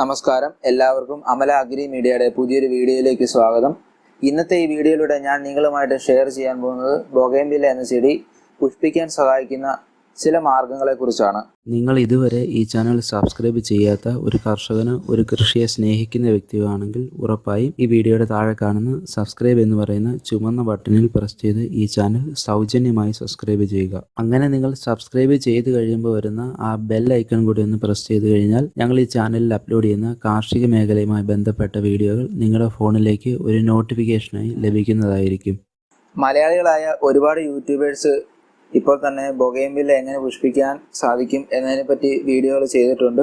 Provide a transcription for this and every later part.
നമസ്കാരം. എല്ലാവർക്കും അമല അഗ്രി മീഡിയയുടെ പുതിയൊരു വീഡിയോയിലേക്ക് സ്വാഗതം. ഇന്നത്തെ ഈ വീഡിയോയിലൂടെ ഞാൻ നിങ്ങളുമായിട്ട് ഷെയർ ചെയ്യാൻ പോകുന്നത് ബൊഗേംബില എന്ന ചെടി പുഷ്പിക്കാൻ സഹായിക്കുന്ന ചില മാർഗങ്ങളെ കുറിച്ചാണ് നിങ്ങൾ ഇതുവരെ ഈ ചാനൽ സബ്സ്ക്രൈബ് ചെയ്യാത്ത ഒരു കർഷകനോ ഒരു കൃഷിയെ സ്നേഹിക്കുന്ന വ്യക്തിയാണെങ്കിൽ ഉറപ്പായും ഈ വീഡിയോയുടെ താഴെ കാണുന്ന സബ്സ്ക്രൈബ് എന്ന് പറയുന്ന ചുമന്ന ബട്ടണിൽ പ്രസ് ചെയ്ത് ഈ ചാനൽ സൗജന്യമായി സബ്സ്ക്രൈബ് ചെയ്യുക. അങ്ങനെ നിങ്ങൾ സബ്സ്ക്രൈബ് ചെയ്ത് കഴിയുമ്പോൾ വരുന്ന ആ ബെൽ ഐക്കൺ കൂടി ഒന്ന് പ്രസ് ചെയ്ത് കഴിഞ്ഞാൽ ഞങ്ങൾ ഈ ചാനലിൽ അപ്ലോഡ് ചെയ്യുന്ന കാർഷിക മേഖലയുമായി ബന്ധപ്പെട്ട വീഡിയോകൾ നിങ്ങളുടെ ഫോണിലേക്ക് ഒരു നോട്ടിഫിക്കേഷനായി ലഭിക്കുന്നതായിരിക്കും. മലയാളികളായ ഒരുപാട് യൂട്യൂബേഴ്സ് ഇപ്പോൾ തന്നെ ബൊഗൈൻവില്ല എങ്ങനെ പുഷ്പിക്കാൻ സാധിക്കും എന്നതിനെ പറ്റി വീഡിയോകൾ ചെയ്തിട്ടുണ്ട്.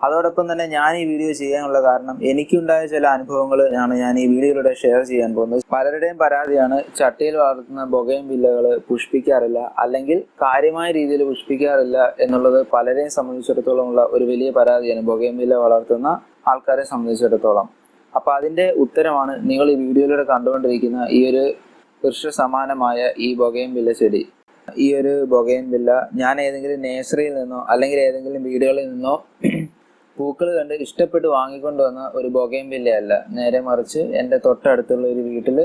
അതോടൊപ്പം തന്നെ ഞാൻ ഈ വീഡിയോ ചെയ്യാനുള്ള കാരണം എനിക്കുണ്ടായ ചില അനുഭവങ്ങൾ ആണ് ഞാൻ ഈ വീഡിയോയിലൂടെ ഷെയർ ചെയ്യാൻ പോകുന്നത്. പലരുടെയും പരാതിയാണ് ചട്ടിയിൽ വളർത്തുന്ന ബൊഗയും വില്ലകൾ പുഷ്പിക്കാറില്ല അല്ലെങ്കിൽ കാര്യമായ രീതിയിൽ പുഷ്പിക്കാറില്ല എന്നുള്ളത് പലരെയും സംബന്ധിച്ചിടത്തോളം ഉള്ള ഒരു വലിയ പരാതിയാണ് ബൊഗയും വില്ല വളർത്തുന്ന ആൾക്കാരെ സംബന്ധിച്ചിടത്തോളം. അപ്പൊ അതിന്റെ ഉത്തരമാണ് നിങ്ങൾ ഈ വീഡിയോയിലൂടെ കണ്ടുകൊണ്ടിരിക്കുന്ന ഈ ഒരു വൃക്ഷ സമാനമായ ഈ ബൊഗയും വില്ല ചെടി. ഈ ഒരു ബൊഗൈൻ വില്ല ഞാൻ ഏതെങ്കിലും നേഴ്സറിയിൽ നിന്നോ അല്ലെങ്കിൽ ഏതെങ്കിലും വീടുകളിൽ നിന്നോ പൂക്കൾ കണ്ട് ഇഷ്ടപ്പെട്ട് വാങ്ങിക്കൊണ്ടുവന്ന ഒരു ബൊഗൈൻ വില്ലയല്ല. നേരെ മറിച്ച് എന്റെ തൊട്ടടുത്തുള്ള ഒരു വീട്ടിൽ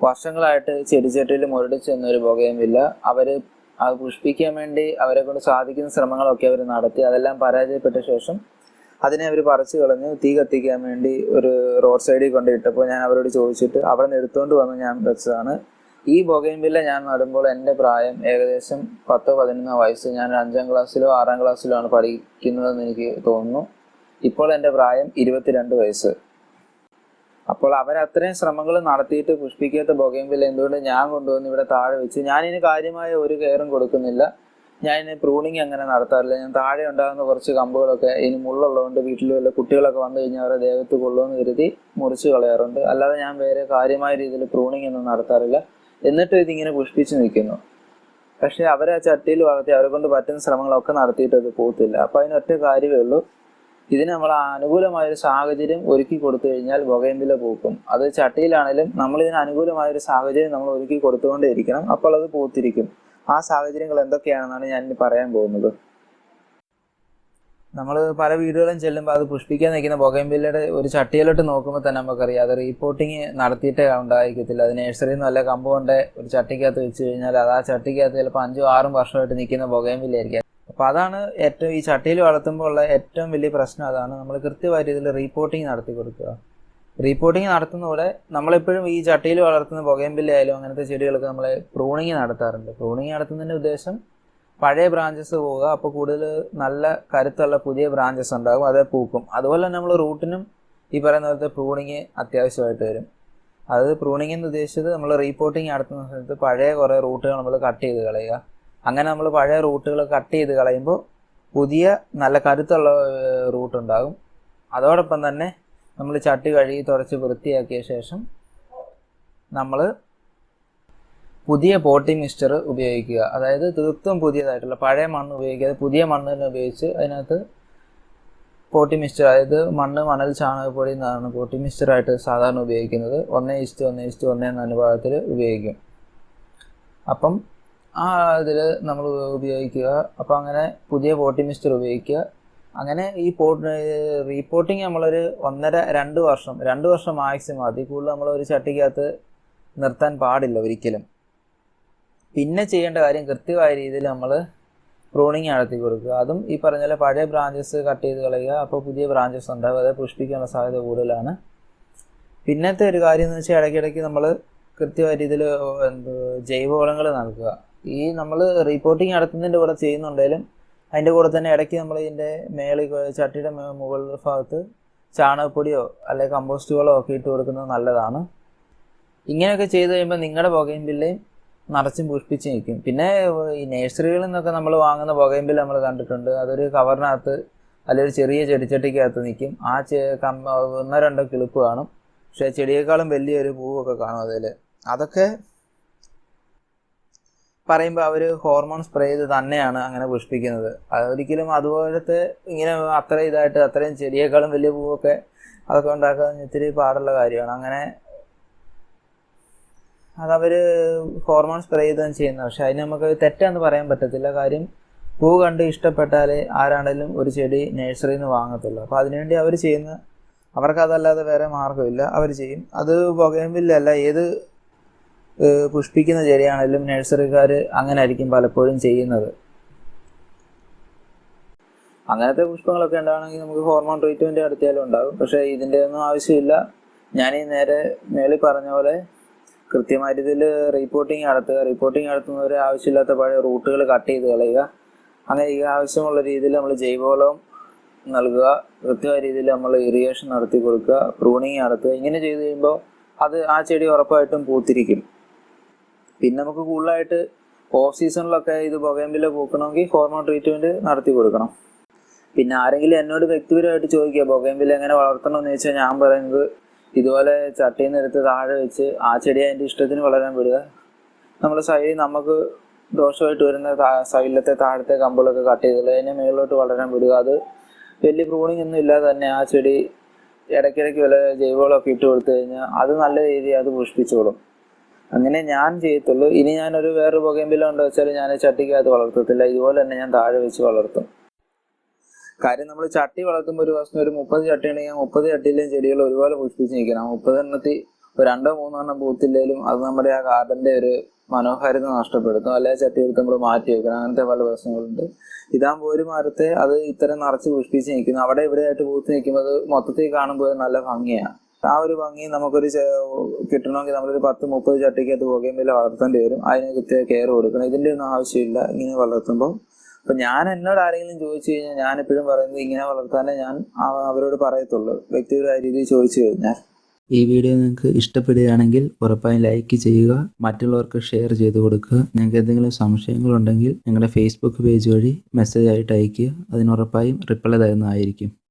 വർഷങ്ങളായിട്ട് ചെടിച്ചട്ടിയിൽ മുരടിച്ച് വന്ന ഒരു ബൊഗൈൻ വില്ല. അവർ അത് പുഷ്പിക്കാൻ വേണ്ടി അവരെ കൊണ്ട് സാധിക്കുന്ന ശ്രമങ്ങളൊക്കെ അവർ നടത്തി. അതെല്ലാം പരാജയപ്പെട്ട ശേഷം അതിനെ അവർ പറിച്ചു കളഞ്ഞ് തീ കത്തിക്കാൻ വേണ്ടി ഒരു റോഡ് സൈഡിൽ കൊണ്ടിട്ടപ്പോൾ ഞാൻ അവരോട് ചോദിച്ചിട്ട് അവിടെ നിന്ന് എടുത്തുകൊണ്ട് വന്ന് ഞാൻ വെച്ചതാണ്. ഈ ബൊഗൈൻവില്ല ഞാൻ നടുമ്പോൾ എന്റെ പ്രായം ഏകദേശം പത്തോ പതിനൊന്നോ വയസ്സ്. ഞാൻ അഞ്ചാം ക്ലാസ്സിലോ ആറാം ക്ലാസ്സിലോ ആണ് പഠിക്കുന്നതെന്ന് എനിക്ക് തോന്നുന്നു. ഇപ്പോൾ എന്റെ പ്രായം ഇരുപത്തിരണ്ട് വയസ്സ്. അപ്പോൾ അവർ അത്രയും ശ്രമങ്ങൾ നടത്തിയിട്ട് പുഷ്പിക്കാത്ത ബൊഗൈൻവില്ല എന്തുകൊണ്ട് ഞാൻ കൊണ്ടുവന്ന് ഇവിടെ താഴെ വെച്ച് ഞാൻ ഇനി കാര്യമായ ഒരു കെയറും കൊടുക്കുന്നില്ല. ഞാൻ ഇനി പ്രൂണിങ് അങ്ങനെ നടത്താറില്ല. ഞാൻ താഴെ ഉണ്ടാകുന്ന കുറച്ച് കമ്പുകളൊക്കെ ഇനി മുള്ളുള്ളതുകൊണ്ട് വീട്ടിൽ വല്ല കുട്ടികളൊക്കെ വന്നു കഴിഞ്ഞാൽ അവരെ ദേഹത്ത് കൊള്ളുമെന്ന് കരുതി മുറിച്ച് കളയാറുണ്ട്. അല്ലാതെ ഞാൻ വേറെ കാര്യമായ രീതിയിൽ പ്രൂണിങ് ഒന്നും നടത്താറില്ല. എന്നിട്ടും ഇതിങ്ങനെ പുഷ്പിച്ചു നിൽക്കുന്നു. പക്ഷെ അവരെ ആ ചട്ടിയിൽ വളർത്തി അവരെ കൊണ്ട് പറ്റുന്ന ശ്രമങ്ങളൊക്കെ നടത്തിയിട്ട് അത് പോകത്തില്ല അപ്പൊ അതിനൊറ്റ കാര്യമേ ഉള്ളൂ. ഇതിന് നമ്മൾ അനുകൂലമായ ഒരു സാഹചര്യം ഒരുക്കി കൊടുത്തു കഴിഞ്ഞാൽ ബൊഗൈൻവില്ല പൂക്കും. അത് ചട്ടിയിലാണെങ്കിലും നമ്മൾ ഇതിന് അനുകൂലമായ ഒരു സാഹചര്യം നമ്മൾ ഒരുക്കി കൊടുത്തുകൊണ്ടേ ഇരിക്കണം അപ്പോൾ അത് പൂത്തിരിക്കും. ആ സാഹചര്യങ്ങൾ എന്തൊക്കെയാണെന്നാണ് ഞാൻ പറയാൻ പോകുന്നത്. നമ്മൾ പല വീടുകളും ചെല്ലുമ്പോൾ അത് പുഷ്പിക്കാൻ നിൽക്കുന്ന ബൊഗൈൻവില്ലയുടെ ഒരു ചട്ടിയിലോട്ട് നോക്കുമ്പോൾ തന്നെ നമുക്കറിയാം. അത് റീപോർട്ടിങ് നടത്തിയിട്ടേ ഉണ്ടായിരിക്കത്തില്ല. അത് നഴ്സറിയിൽ നിന്ന് വല്ല കമ്പ് കൊണ്ട് ഒരു ചട്ടിക്കകത്ത് വെച്ച് കഴിഞ്ഞാൽ അത് ആ ചട്ടിക്കകത്ത് ചിലപ്പോൾ അഞ്ചും ആറും വർഷമായിട്ട് നിൽക്കുന്ന ബൊഗൈൻവില്ല ആയിരിക്കും. അപ്പോൾ അതാണ് ഏറ്റവും ഈ ചട്ടിയിൽ വളർത്തുമ്പോൾ ഉള്ള ഏറ്റവും വലിയ പ്രശ്നം. അതാണ് നമ്മൾ കൃത്യമായിട്ട് ഇതിൽ റീപോർട്ടിങ് നടത്തി കൊടുക്കുക. റീപോർട്ടിങ് നടത്തുന്നതോടെ നമ്മളെപ്പോഴും ഈ ചട്ടിയിൽ വളർത്തുന്ന പുകയമ്പില്ലായാലും അങ്ങനത്തെ ചെടികൾക്ക് നമ്മൾ പ്രൂണിങ് നടത്താറുണ്ട്. പ്രൂണിങ് നടത്തുന്നതിന്റെ ഉദ്ദേശം പഴയ ബ്രാഞ്ചസ് പോവുക അപ്പോൾ കൂടുതൽ നല്ല കരുത്തുള്ള പുതിയ ബ്രാഞ്ചസ് ഉണ്ടാകും അത് പൂക്കും. അതുപോലെ തന്നെ നമ്മൾ റൂട്ടിനും ഈ പറയുന്ന പോലത്തെ പ്രൂണിങ് അത്യാവശ്യമായിട്ട് വരും. അത് പ്രൂണിങ് എന്ന് ഉദ്ദേശിച്ചത് നമ്മൾ റീപോർട്ടിങ് നടത്തുന്ന സമയത്ത് പഴയ കുറേ റൂട്ടുകൾ നമ്മൾ കട്ട് ചെയ്ത് കളയുക. അങ്ങനെ നമ്മൾ പഴയ റൂട്ടുകൾ കട്ട് ചെയ്ത് കളയുമ്പോൾ പുതിയ നല്ല കരുത്തുള്ള റൂട്ട് ഉണ്ടാകും. അതോടൊപ്പം തന്നെ നമ്മൾ ചട്ടി കഴുകി തുടച്ച് വൃത്തിയാക്കിയ ശേഷം നമ്മൾ പുതിയ പോട്ടി മിക്സ്ചർ ഉപയോഗിക്കുക. അതായത് തീർത്തും പുതിയതായിട്ടുള്ള പഴയ മണ്ണ് ഉപയോഗിക്കാതെ പുതിയ മണ്ണ് തന്നെ ഉപയോഗിച്ച് അതിനകത്ത് പോട്ടി മിക്സ്ചർ അതായത് മണ്ണ് മണൽ ചാണകപ്പൊടി എന്നാണ് പോട്ടി മിക്സ്ചറായിട്ട് സാധാരണ ഉപയോഗിക്കുന്നത്. ഒന്നേ ഇസ്റ്റ് ഒന്നേ ഇസ്റ്റ് ഒന്നേ എന്ന അനുപാതത്തിൽ ഉപയോഗിക്കും. അപ്പം ആ ഇതിൽ നമ്മൾ ഉപയോഗിക്കുക. അപ്പം അങ്ങനെ പുതിയ പോട്ടി മിക്സ്ചർ ഉപയോഗിക്കുക. അങ്ങനെ ഈ പോട്ട് റീപോട്ടിങ് നമ്മളൊരു ഒന്നര രണ്ട് വർഷം രണ്ട് വർഷം മാക്സിമം. അതിൽ കൂടുതൽ നമ്മൾ ഒരു ചട്ടിക്കകത്ത് നിർത്താൻ പാടില്ല ഒരിക്കലും. പിന്നെ ചെയ്യേണ്ട കാര്യം കൃത്യമായ രീതിയിൽ നമ്മൾ പ്രൂണിങ് നടത്തി കൊടുക്കുക. അതും ഈ പറഞ്ഞ പോലെ പഴയ ബ്രാഞ്ചസ് കട്ട് ചെയ്ത് കളയുക. അപ്പോൾ പുതിയ ബ്രാഞ്ചസ് ഉണ്ടാകും അത് പുഷ്പിക്കാനുള്ള സാധ്യത കൂടുതലാണ്. പിന്നത്തെ ഒരു കാര്യം എന്ന് വെച്ചാൽ ഇടയ്ക്കിടയ്ക്ക് നമ്മൾ കൃത്യമായ രീതിയിൽ എന്ത് ജൈവവളങ്ങൾ നൽകുക ഈ നമ്മൾ റിപ്പോർട്ടിങ് നടത്തുന്നതിന്റെ കൂടെ ചെയ്യുന്നുണ്ടെങ്കിലും അതിന്റെ കൂടെ തന്നെ ഇടയ്ക്ക് നമ്മൾ ഇതിന്റെ മേളിൽ ചട്ടിയുടെ മുകളിൽ ഭാഗത്ത് ചാണകപ്പൊടിയോ അല്ലെങ്കിൽ കമ്പോസ്റ്റുകളോ ഒക്കെ ഇട്ട് കൊടുക്കുന്നത് നല്ലതാണ്. ഇങ്ങനെയൊക്കെ ചെയ്ത് കഴിയുമ്പോൾ നിങ്ങളുടെ പുകയും ബില്ലയും നിറച്ചും പുഷ്പിച്ച് നിൽക്കും പിന്നെ ഈ നഴ്സറികളിൽ നിന്നൊക്കെ നമ്മൾ വാങ്ങുന്ന പുകയമ്പിൽ നമ്മൾ കണ്ടിട്ടുണ്ട്. അതൊരു കവറിനകത്ത് അല്ലെങ്കിൽ ചെറിയ ചെടിച്ചട്ടിക്കകത്ത് നിൽക്കും ആ ചെ കമ്പ ഒന്നോ രണ്ടോ കിളിപ്പ് കാണും. പക്ഷേ ചെടിയേക്കാളും വലിയൊരു പൂവൊക്കെ കാണും അതിൽ അതൊക്കെ പറയുമ്പോൾ അവർ ഹോർമോൺ സ്പ്രേ ചെയ്ത് തന്നെയാണ് അങ്ങനെ പുഷ്പിക്കുന്നത്. അതൊരിക്കലും അതുപോലത്തെ ഇങ്ങനെ അത്ര ഇതായിട്ട് അത്രയും ചെടിയേക്കാളും വലിയ പൂവൊക്കെ അതൊക്കെ ഉണ്ടാക്കാൻ ഇത്തിരി പാടുള്ള കാര്യമാണ്. അങ്ങനെ അതവർ ഹോർമോൺ സ്പ്രേ ചെയ്താണ് ചെയ്യുന്നത്. പക്ഷെ അതിന് നമുക്ക് തെറ്റാന്ന് പറയാൻ പറ്റത്തില്ല. കാര്യം പൂ കണ്ട് ഇഷ്ടപ്പെട്ടാൽ ആരാണേലും ഒരു ചെടി നഴ്സറിയിൽ നിന്ന് വാങ്ങത്തുള്ളൂ. അപ്പോൾ അതിനുവേണ്ടി അവർ ചെയ്യുന്ന അവർക്കതല്ലാതെ വേറെ മാർഗമില്ല. അവർ ചെയ്യും. അത് പുകയമ്പില്ലല്ല ഏത് പുഷ്പിക്കുന്ന ചെടിയാണേലും നഴ്സറിക്കാർ അങ്ങനെ ആയിരിക്കും പലപ്പോഴും ചെയ്യുന്നത്. അങ്ങനത്തെ പുഷ്പങ്ങളൊക്കെ ഉണ്ടാവണമെങ്കിൽ നമുക്ക് ഹോർമോൺ ട്രീറ്റ്മെന്റ് നടത്തിയാലും ഉണ്ടാകും. പക്ഷേ ഇതിന്റെ ഒന്നും ആവശ്യമില്ല. ഞാൻ ഈ നേരെ മേളിൽ പറഞ്ഞ പോലെ കൃത്യമായിട്ട് ഇതിൽ റിപ്പോർട്ടിങ് നടത്തുക. റിപ്പോർട്ടിങ് നടത്തുന്നവരെ ആവശ്യമില്ലാത്ത പഴയ റൂട്ടുകൾ കട്ട് ചെയ്ത് കളയുക. അങ്ങനെ ഈ ആവശ്യമുള്ള രീതിയിൽ നമ്മൾ ജൈവവളം നൽകുക. കൃത്യമായ രീതിയിൽ നമ്മൾ ഇറിഗേഷൻ നടത്തി കൊടുക്കുക. പ്രൂണിങ് നടത്തുക. ഇങ്ങനെ ചെയ്ത് കഴിയുമ്പോൾ അത് ആ ചെടി ഉറപ്പായിട്ടും പൂത്തിരിക്കും. പിന്നെ നമുക്ക് കൂടുതലായിട്ട് ഓഫ് സീസണിലൊക്കെ ഇത് പുകയമ്പിൽ പൂക്കണമെങ്കിൽ ഹോർമോൺ ട്രീറ്റ്മെന്റ് നടത്തി കൊടുക്കണം. പിന്നെ ആരെങ്കിലും എന്നോട് വ്യക്തിപരമായിട്ട് ചോദിക്കുക പുകയമ്പിൽ എങ്ങനെ വളർത്തണം? എന്ന് ചോദിച്ചാൽ ഞാൻ പറയുന്നത് ഇതുപോലെ ചട്ടിയിൽ നിന്ന് എടുത്ത് താഴെ വെച്ച് ആ ചെടി അതിന്റെ ഇഷ്ടത്തിന് വളരാൻ വിടുക. നമ്മൾ സൈഡിൽ നമുക്ക് ദോഷമായിട്ട് വരുന്ന സൈഡിലത്തെ താഴത്തെ കമ്പുകളൊക്കെ കട്ട് ചെയ്തില്ല അതിനെ മുകളിലോട്ട് വളരാൻ വിടുക. അത് വലിയ പ്രൂണിങ് ഒന്നും ഇല്ലാതെ തന്നെ ആ ചെടി ഇടയ്ക്കിടയ്ക്ക് വല്ല ജൈവവളമൊക്കെ ഇട്ട് കൊടുത്തു കഴിഞ്ഞാൽ അത് നല്ല രീതിയിൽ അത് പുഷ്പിച്ചോളും. അങ്ങനെ ഞാൻ ചെയ്യത്തുള്ളൂ. ഇനി ഞാനൊരു വേറൊരു പുകയമ്പില ഉണ്ടോ വെച്ചാൽ ഞാൻ ചട്ടിക്കകത്ത് വളർത്തത്തില്ല. ഇതുപോലെ തന്നെ ഞാൻ താഴെ വെച്ച് വളർത്തും. കാര്യം നമ്മൾ ചട്ടി വളർത്തുമ്പോൾ ഒരു വർഷം ഒരു മുപ്പത് ചട്ടി ഉണ്ടെങ്കിൽ ആ മുപ്പത് ചട്ടിയിലെയും ചെടികൾ ഒരുപോലെ പുഷ്പിച്ച് നിൽക്കണം മുപ്പത് എണ്ണത്തിൽ ഒരു രണ്ടോ മൂന്നോ എണ്ണം പൂത്തില്ലെങ്കിലും അത് നമ്മുടെ ആ ഗാർഡന്റെ ഒരു മനോഹാരിത നഷ്ടപ്പെടുത്തും. അല്ലെങ്കിൽ ചട്ടി എടുത്ത് നമ്മൾ മാറ്റി വെക്കണം. അങ്ങനത്തെ പല പ്രശ്നങ്ങളുണ്ട്. ഇതാകുമ്പോൾ ഒരു മരത്തെ അത് ഇത്തരം നിറച്ച് പുഷ്പിച്ച് നിൽക്കുന്നു അവിടെ ഇവിടെ ആയിട്ട് പൂത്ത് നിൽക്കുമ്പോൾ അത് മൊത്തത്തിൽ കാണുമ്പോൾ നല്ല ഭംഗിയാണ്. ആ ഒരു ഭംഗി നമുക്കൊരു കിട്ടണമെങ്കിൽ നമ്മളൊരു പത്ത് മുപ്പത് ചട്ടിക്കകത്ത് വില വളർത്തേണ്ടി വരും. അതിന് കൃത്യ കെയർ കൊടുക്കണം. ഇതിന്റെ ഒന്നും ആവശ്യമില്ല. ഇങ്ങനെ വളർത്തുമ്പോൾ അപ്പൊ ഞാൻ എന്നോട് ആരെങ്കിലും ചോദിച്ചു കഴിഞ്ഞാൽ ഞാൻ എപ്പോഴും പറയുന്നത് ഇങ്ങനെ വളർത്താനേ ഞാൻ അവരോട് പറയത്തുള്ളൂ. വ്യക്തിപരമായ രീതിയിൽ ചോദിച്ചു കഴിഞ്ഞാൽ. ഈ വീഡിയോ നിങ്ങൾക്ക് ഇഷ്ടപ്പെടുകയാണെങ്കിൽ ഉറപ്പായും ലൈക്ക് ചെയ്യുക മറ്റുള്ളവർക്ക് ഷെയർ ചെയ്ത് കൊടുക്കുക. നിങ്ങൾക്ക് എന്തെങ്കിലും സംശയങ്ങളുണ്ടെങ്കിൽ ഞങ്ങളുടെ ഫേസ്ബുക്ക് പേജ് വഴി മെസ്സേജ് ആയിട്ട് അയയ്ക്കുക. അതിനുറപ്പായും റിപ്ലൈ തരുന്നതായിരിക്കും.